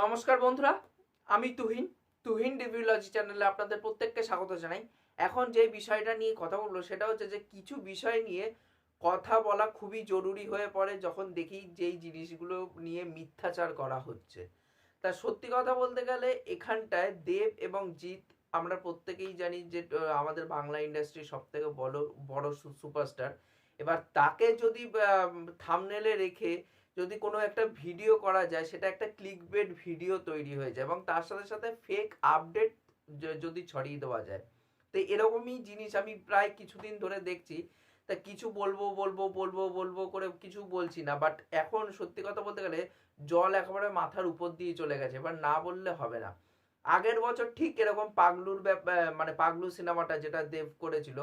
নমস্কার বন্ধুরা, আমি তুহিন। তুহিন রিভিউলজি চ্যানেলে আপনাদের প্রত্যেককে স্বাগত জানাই। এখন যে বিষয়টা নিয়ে কথা বলব সেটা হচ্ছে যে কিছু বিষয় নিয়ে কথা বলা খুবই জরুরি হয়ে পড়ে যখন দেখি যেই জিনিসগুলো নিয়ে মিথ্যাচার করা হচ্ছে। তা সত্যি কথা বলতে গেলে এখানটায় দেব এবং জিৎ, আমরা প্রত্যেকেই জানি যে আমাদের বাংলা ইন্ডাস্ট্রির সব থেকে বড় বড় সুপারস্টার এবার তাকে যদি থামনেলে রেখে যদি কোনো একটা ভিডিও করা যায়, সেটা একটা ক্লিক বেড ভিডিও তৈরি হয়ে যায় এবং তার সাথে সাথে ফেক আপডেট যদি ছড়িয়ে দেওয়া যায়। তো এরকমই জিনিস আমি প্রায় কিছুদিন ধরে দেখছি। তা কিছু বলব বলব বলব বলব করে কিছু বলছি না বাট এখন সত্যি কথা বলতে গেলে জল একেবারে মাথার উপর দিয়ে চলে গেছে, এবার না বললে হবে না। আগের বছর ঠিক এরকম পাগলুর মানে পাগলু সিনেমাটা যেটা দেব করেছিল,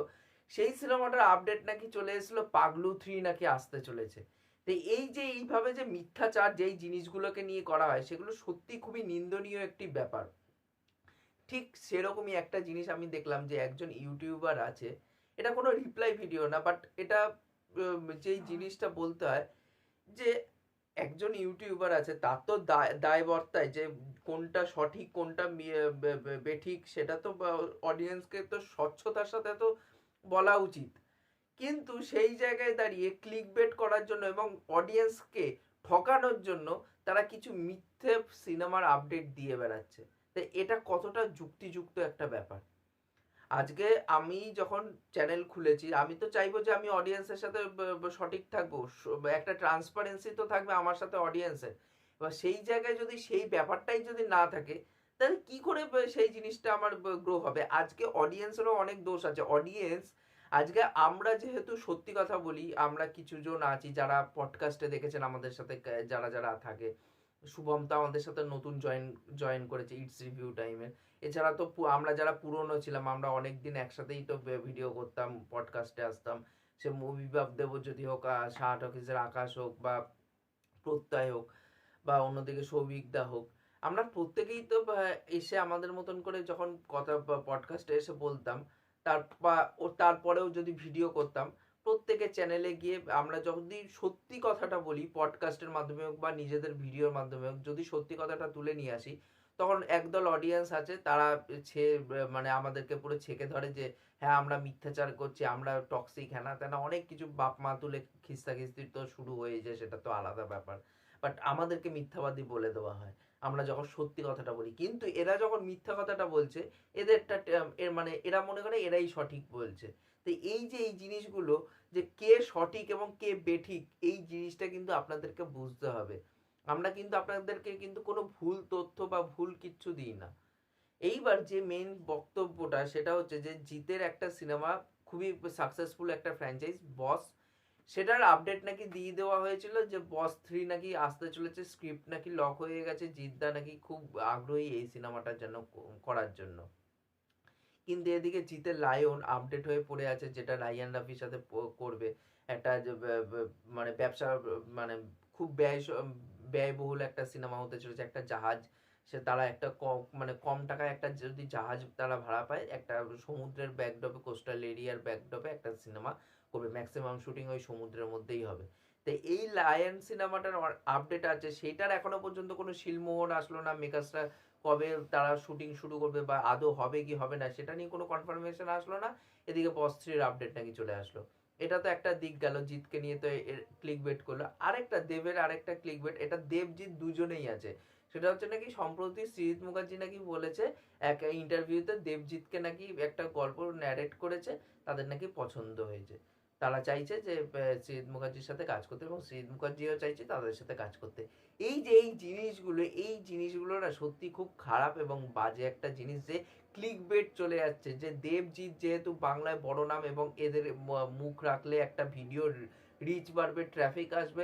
সেই সিনেমাটার আপডেট নাকি চলে এসেছিল, পাগলু থ্রি নাকি আসতে চলেছে। তো এই যে, এইভাবে যে মিথ্যাচার যেই জিনিসগুলোকে নিয়ে করা হয়, সেগুলো সত্যি খুবই নিন্দনীয় একটি ব্যাপার। ঠিক সেরকমই একটা জিনিস আমি দেখলাম যে, একজন ইউটিউবার আছে, এটা কোনো রিপ্লাই ভিডিও না, বাট এটা যেই জিনিসটা বলতে হয় যে, একজন ইউটিউবার আছে, তার তো দায়- দায়বর্তায় যে, কোনটা সঠিক, কোনটা বেঠিক, সেটা তো অডিয়েন্সকে তো স্বচ্ছতার সাথে তো বলা উচিত। কিন্তু সেই জায়গায় দাঁড়িয়ে ক্লিক বেট করার জন্য এবং অডিয়েন্সকে ঠকানোর জন্য তারা কিছু মিথ্যে সিনেমার আপডেট দিয়ে বেড়াচ্ছে। তো এটা কতটা যুক্তিযুক্ত একটা ব্যাপার? আজকে আমি যখন চ্যানেল খুলেছি, আমি তো চাইব যে আমি অডিয়েন্সের সাথে সঠিক থাকব। একটা ট্রান্সপারেন্সি তো থাকবে আমার সাথে অডিয়েন্সের এবার সেই জায়গায় যদি সেই ব্যাপারটাই যদি না থাকে, তাহলে কি করে সেই জিনিসটা আমার গ্রো হবে? আজকে অডিয়েন্সেরও অনেক দোষ আছে। অডিয়েন্স আজকে আমরা যেহেতু সত্যি কথা বলি আমরা কিছু জন আছি যারা পডকাস্টে দেখেছেন আমাদের সাথে যারা যারা থাকে। শুভম তো আমাদের সাথে নতুন জয়েন জয়েন করেছে ইটস রিভিউ টাইমের এছাড়া তো আমরা যারা পুরনো ছিলাম আমরা অনেক দিন একসাথেই তো ভিডিও করতাম পডকাস্টে আসতাম। সে মুভিবাব দেবজ্যোতি হোক আহ, ষাট অফিসের আকাশ হোক বা প্রত্যয় হোক বা অন্যদিকে সৌভিকদা হোক আমরা প্রত্যেকেই তো এসে আমাদের মতন করে যখন কথা পডকাস্টে এসে বলতাম তার পা- ও তারপরেও যদি ভিডিও করতাম, প্রত্যেকের চ্যানেলে গিয়ে আমরা যদি সত্যি কথাটা বলি পডকাস্টের মাধ্যমে হোক বা নিজেদের ভিডিওর মাধ্যমে হোক, যদি সত্যি কথাটা তুলে নিয়ে আসি, তখন একদল অডিয়েন্স আছে, তারা ছে মানে আমাদেরকে পুরো ছেকে ধরে যে হ্যাঁ আমরা মিথ্যাচার করছি, আমরা টক্সিক হ্যানা তেনা অনেক কিছু বাপ মা তুলে খিস্তা খিস্তি তো শুরু হয়ে যায়, সেটা তো আলাদা ব্যাপার। বাট আমাদেরকে মিথ্যাবাদী বলে দেওয়া হয়। আমরা যখন সত্যি কথাটা বলি। কিন্তু এরা যখন মিথ্যা কথাটা বলছে, এদেরটা এর মানে এরা মনে করে এরাই সঠিক বলছে। তো এই যে এই জিনিসগুলো, যে কে সঠিক এবং কে বেঠিক, এই জিনিসটা কিন্তু আপনাদেরকে বুঝতে হবে। আমরা কিন্তু আপনাদেরকে কিন্তু কোনো ভুল তথ্য বা ভুল কিচ্ছু দিই না। এইবার যে মেন বক্তব্যটা, সেটা হচ্ছে যে জিতের একটা সিনেমা খুবই সাকসেসফুল একটা ফ্র্যাঞ্চাইজ বস সেটার আপডেট নাকি দিয়ে দেওয়া হয়েছিল যে বস থ্রি নাকি আসতে চলেছে স্ক্রিপ্ট নাকি লক হয়ে গেছে, জিদ্দা নাকি খুব আগ্রহী এই সিনেমাটার জন্য করার জন্য। কিন্তু এদিকে জিতের লায়ন আপডেট হয়ে পড়ে আছে, যেটা রাইয়ান রাফির সাথে করবে। একটা মানে ব্যবসা মানে খুব ব্যয় ব্যয়বহুল একটা সিনেমা হতে চলেছে, একটা জাহাজ। সে তারা একটা কম মানে কম টাকায় একটা যদি জাহাজ তারা ভাড়া পায়, একটা সমুদ্রের ব্যাকড্রপে কোস্টাল এরিয়ার ব্যাকড্রপে একটা সিনেমা। করবে ম্যাক্সিমাম শুটিং ওই সমুদ্রের মধ্যেই হবে। তো এই লায়ন সিনেমাটার আপডেট আছে সেইটার এখনও পর্যন্ত কোনো শিলমোহর আসলো না, মেকার্সরা কবে তারা শুটিং শুরু করবে বা আদৌ হবে কি হবে না, সেটা নিয়ে কোনো কনফার্মেশন আসলো না, এদিকে বস থ্রির আপডেট নাকি চলে আসলো। এটা তো একটা দিক গেল জিতকে নিয়ে তো ক্লিক বেট করল। আরেকটা, দেবের আরেকটা ক্লিক বেট এটা দেবজিৎ দুজনেই আছে। সেটা হচ্ছে নাকি সম্প্রতি শ্রীজিৎ মুখার্জি নাকি বলেছে, এক ইন্টারভিউতে দেবজিৎকে নাকি একটা গল্প ন্যারেট করেছে, তাদের নাকি পছন্দ হয়েছে। তারা চাইছে যে আহ, মুখার্জির সাথে কাজ করতে এবং শ্রীজিৎ মুখার্জিও চাইছে তাদের সাথে কাজ করতে। এই যে এই জিনিসগুলো এই জিনিসগুলো না সত্যি খুব খারাপ এবং বাজে একটা জিনিস যে ক্লিক বেট চলে যাচ্ছে যে দেবজিৎ যেহেতু বাংলায় বড় নাম এবং এদের মুখ রাখলে একটা ভিডিও রিচ বাড়বে ট্রাফিক আসবে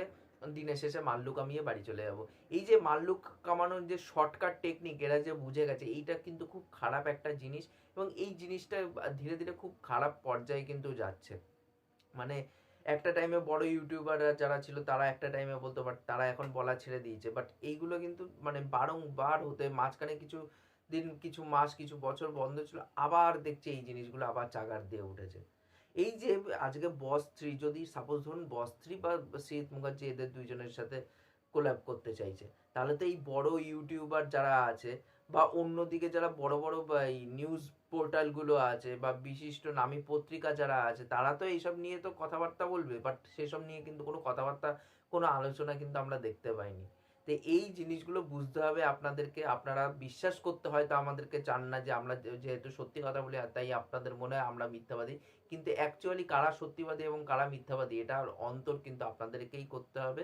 দিনের শেষে মাল্লু কামিয়ে বাড়ি চলে যাব। এই যে মাল্লু কামানোর যে শর্টকাট টেকনিক এরা যে বুঝে গেছে এইটা কিন্তু খুব খারাপ একটা জিনিস এবং এই জিনিসটা ধীরে ধীরে খুব খারাপ পর্যায়ে কিন্তু যাচ্ছে। মানে একটা টাইমে বড় ইউটিউবাররা যারা ছিল, তারা একটা টাইমে বলতো বাট তারা এখন বলা ছেড়ে দিয়েছে। বাট এইগুলো কিন্তু মানে বারংবার হতে, মাঝখানে কিছু দিন, কিছু মাস, কিছু বছর বন্ধ ছিল, আবার দেখছে এই জিনিসগুলো আবার চাগার দিয়ে উঠেছে। এই যে আজকে বস থ্রি যদি সাপোজ ধরুন বস থ্রি বা শ্রীত মুখার্জি এদের দুইজনের সাথে কোল্যাব করতে চাইছে। তাহলে তো এই বড় ইউটিউবার যারা আছে বা অন্যদিকে যারা বড় বড় নিউজ পোর্টালগুলো আছে বা বিশিষ্ট নামী পত্রিকা যারা আছে, তারা তো এইসব নিয়ে তো কথাবার্তা বলবে বাট সেসব নিয়ে কিন্তু কোনো কথাবার্তা, কোনো আলোচনা কিন্তু আমরা দেখতে পাইনি। তো এই জিনিসগুলো বুঝতে হবে আপনাদেরকে, আপনারা বিশ্বাস করতে হয়তো আমাদেরকে চান না যে আমরা যেহেতু সত্যি কথা বলি, আর তাই আপনাদের মনে হয় আমরা মিথ্যাবাদী। কিন্তু অ্যাকচুয়ালি কারা সত্যিবাদী এবং কারা মিথ্যাবাদী, এটা অন্তর কিন্তু আপনাদেরকেই করতে হবে।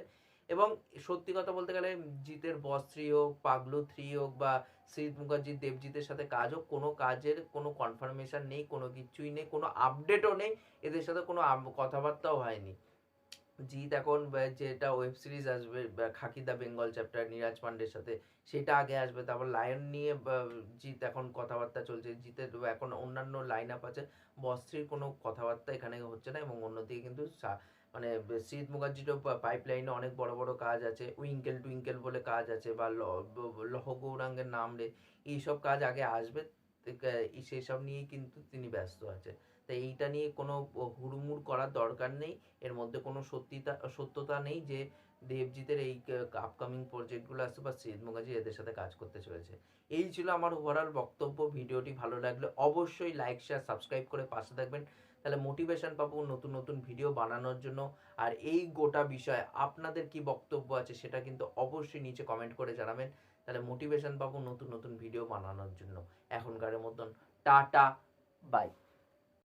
এবং সত্যি কথা বলতে গেলে জিতের বস হোক, পাগলু থ্রি হোক বা শ্রীত মুখার্জি, দেবজিতের সাথে কাজ হোক, কোনো কাজের কোনো কনফার্মেশন নেই, কোনো কিছুই নেই, কোনো আপডেটও নেই, এদের সাথে কোনো কথাবার্তাও হয়নি। জিৎ এখন যেটা ওয়েব সিরিজ আসবে, বা Khakee the Bengal chapter Neeraj পান্ডের সাথে, সেটা আগে আসবে, তারপর লায়ন নিয়ে জিৎ এখন কথাবার্তা চলছে, জিতের এখন অন্যান্য লাইন আপ আছে বস্ত্রীর কোনো কথাবার্তা এখানে হচ্ছে না, এবং অন্যদিকে কিন্তু মানে শ্রীত মুখার্জিরও পাইপ লাইনে অনেক বড় বড় কাজ আছে উইঙ্কেল টুইঙ্কেল বলে কাজ আছে, বা লহ গৌরাঙ্গের নাম রে, এইসব কাজ আগে আসবে তে- সেসব নিয়েই কিন্তু তিনি ব্যস্ত আছে। তাই এইটা নিয়ে কোনো হুড়মুড় করার দরকার নেই, এর মধ্যে কোনো সত্যিতা, সত্যতা নেই যে দেবজিতের এই আপকামিং প্রজেক্টগুলো আসছে বা শ্রীদ মুখার্জি এদের সাথে কাজ করতে চলেছে। এই ছিল আমার ওভারঅল বক্তব্য, ভিডিওটি ভালো লাগলে অবশ্যই লাইক শেয়ার সাবস্ক্রাইব করে পাশে থাকবেন। তাহলে মোটিভেশন পাবো নতুন নতুন ভিডিও বানানোর জন্য। আর এই গোটা বিষয়ে আপনাদের কি বক্তব্য আছে সেটা কিন্তু অবশ্যই নিচে কমেন্ট করে জানাবেন। তাহলে মোটিভেশন পাবো নতুন নতুন ভিডিও বানানোর জন্য। এখনকার মতন, টাটা বাই